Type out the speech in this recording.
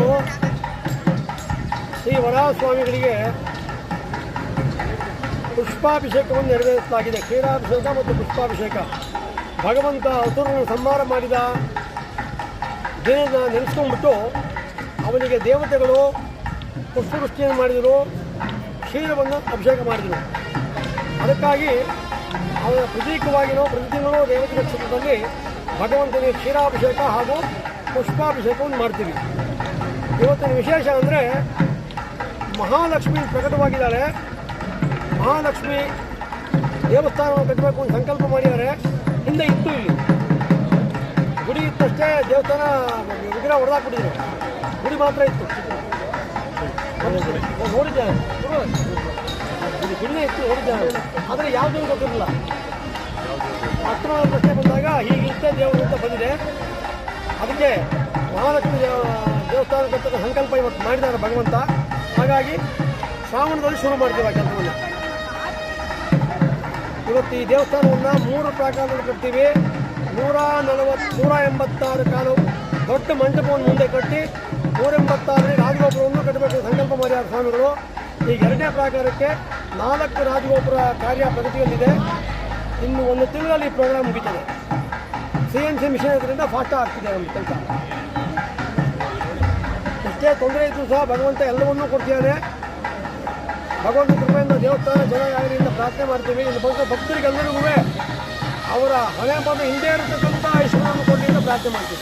ಇವತ್ತು ಶ್ರೀ ವರಾಹ ಸ್ವಾಮಿಗಳಿಗೆ ಪುಷ್ಪಾಭಿಷೇಕವನ್ನು ನೆರವೇರಿಸಲಾಗಿದೆ. ಕ್ಷೀರಾಭಿಷೇಕ ಮತ್ತು ಪುಷ್ಪಾಭಿಷೇಕ. ಭಗವಂತ ಅಸುರನ್ನು ಸಂಹಾರ ಮಾಡಿದ ದಿನದ ನೆನೆಸ್ಕೊಂಡ್ಬಿಟ್ಟು ಅವನಿಗೆ ದೇವತೆಗಳು ಪುಷ್ಪವೃಷ್ಟಿಯನ್ನು ಮಾಡಿದರು, ಕ್ಷೀರವನ್ನು ಅಭಿಷೇಕ ಮಾಡಿದರು. ಅದಕ್ಕಾಗಿ ಅವರ ಪ್ರತೀಕವಾಗಿರೋ ಪ್ರತಿ ತಿಂಗಳು ದೇವತೆ ಕ್ಷೇತ್ರದಲ್ಲಿ ಭಗವಂತನಿಗೆ ಕ್ಷೀರಾಭಿಷೇಕ ಹಾಗೂ ಪುಷ್ಪಾಭಿಷೇಕವನ್ನು ಮಾಡ್ತೀವಿ. ಇವತ್ತಿನ ವಿಶೇಷ ಅಂದರೆ ಮಹಾಲಕ್ಷ್ಮಿ ಪ್ರಕಟವಾಗಿದ್ದಾಳೆ ಮಹಾಲಕ್ಷ್ಮಿ ದೇವಸ್ಥಾನವನ್ನು ಕಟ್ಟಬೇಕು ಅಂತ ಸಂಕಲ್ಪ ಮಾಡಿದ್ದಾರೆ. ಹಿಂದೆ ಇತ್ತು ಇಲ್ಲಿ. ಗುಡಿ ಇತ್ತಷ್ಟೇ ದೇವಸ್ಥಾನ ವಿಗ್ರಹ ಹೊಡೆದಾಕ್ಬಿಟ್ಟಿದ್ರು ಗುಡಿ ಮಾತ್ರ ಇತ್ತು. ನೋಡಿದ್ದೆ ಗುಡಿ ಗುಡಿನೇ ಇತ್ತು ನೋಡಿದ್ದೆ ಆದರೆ ಯಾವುದೂ ಗೊತ್ತಿರಲಿಲ್ಲ. ಹತ್ರ ಪ್ರಶ್ನೆ ಬಂದಾಗ ಹೀಗಿರುತ್ತೆ ದೇವರು ಅಂತ ಬಂದಿದೆ. ಅದಕ್ಕೆ ಮಹಾಲಕ್ಷ್ಮಿ ದೇವ ದೇವಸ್ಥಾನ ಕಟ್ಟದ ಸಂಕಲ್ಪ ಇವತ್ತು ಮಾಡಿದ್ದಾರೆ ಭಗವಂತ. ಹಾಗಾಗಿ ಶ್ರಾವಣದಲ್ಲಿ ಶುರು ಮಾಡ್ತೀವಿ ಆ ಕೆಲಸವನ್ನು. ಇವತ್ತು ಈ ದೇವಸ್ಥಾನವನ್ನು ಮೂರು ಪ್ರಾಕಾರದಲ್ಲಿ ಕಟ್ತೀವಿ. ನೂರ ನಲವತ್ತು ನೂರ ಎಂಬತ್ತಾರು ಕಾಲು ದೊಡ್ಡ ಮಂಟಪವನ್ನು ಮುಂದೆ ಕಟ್ಟಿ ನೂರ ಎಂಬತ್ತಾರನೇ ರಾಜಗೋಪುರವನ್ನು ಕಟ್ಟಬೇಕು ಸಂಕಲ್ಪ ಮಾಡಿದ ಸ್ವಾಮಿಗಳು. ಈಗ ಎರಡನೇ ಪ್ರಾಕಾರಕ್ಕೆ ನಾಲ್ಕು ರಾಜಗೋಪುರ ಕಾರ್ಯ ಪ್ರಗತಿಯಲ್ಲಿದೆ. ಇನ್ನು ಒಂದು ತಿಂಗಳಲ್ಲಿ ಈ ಪ್ರೋಗ್ರಾಮ್ ಮುಗಿತದೆ. ಸಿ ಎನ್ ಸಿ ಮಿಷನ್ ಇದರಿಂದ ಫಾಸ್ಟ್ ಆಗ್ತಿದೆ ನಮ್ಮ ಕೆಲಸ. ಎಷ್ಟೇ ತೊಂದರೆ ಇದ್ದರೂ ಸಹ ಭಗವಂತ ಎಲ್ಲವನ್ನೂ ಕೊಡ್ತಿದ್ದಾನೆ. ಭಗವಂತ ಕೃಪೆಯಿಂದ ದೇವಸ್ಥಾನ ಜನಗಾಗಲಿಯಿಂದ ಪ್ರಾರ್ಥನೆ ಮಾಡ್ತೀವಿ, ಇಲ್ಲಿ ಬಂದ ಭಕ್ತರಿಗೆಲ್ಲರಿಗೂ ಅವರ ಹಣೆ ಬಂದು ಹಿಂದೆ ಇರತಕ್ಕಂಥ ಐಶ್ವರ್ಯವನ್ನು ಅಂತ ಪ್ರಾರ್ಥನೆ ಮಾಡ್ತೀವಿ.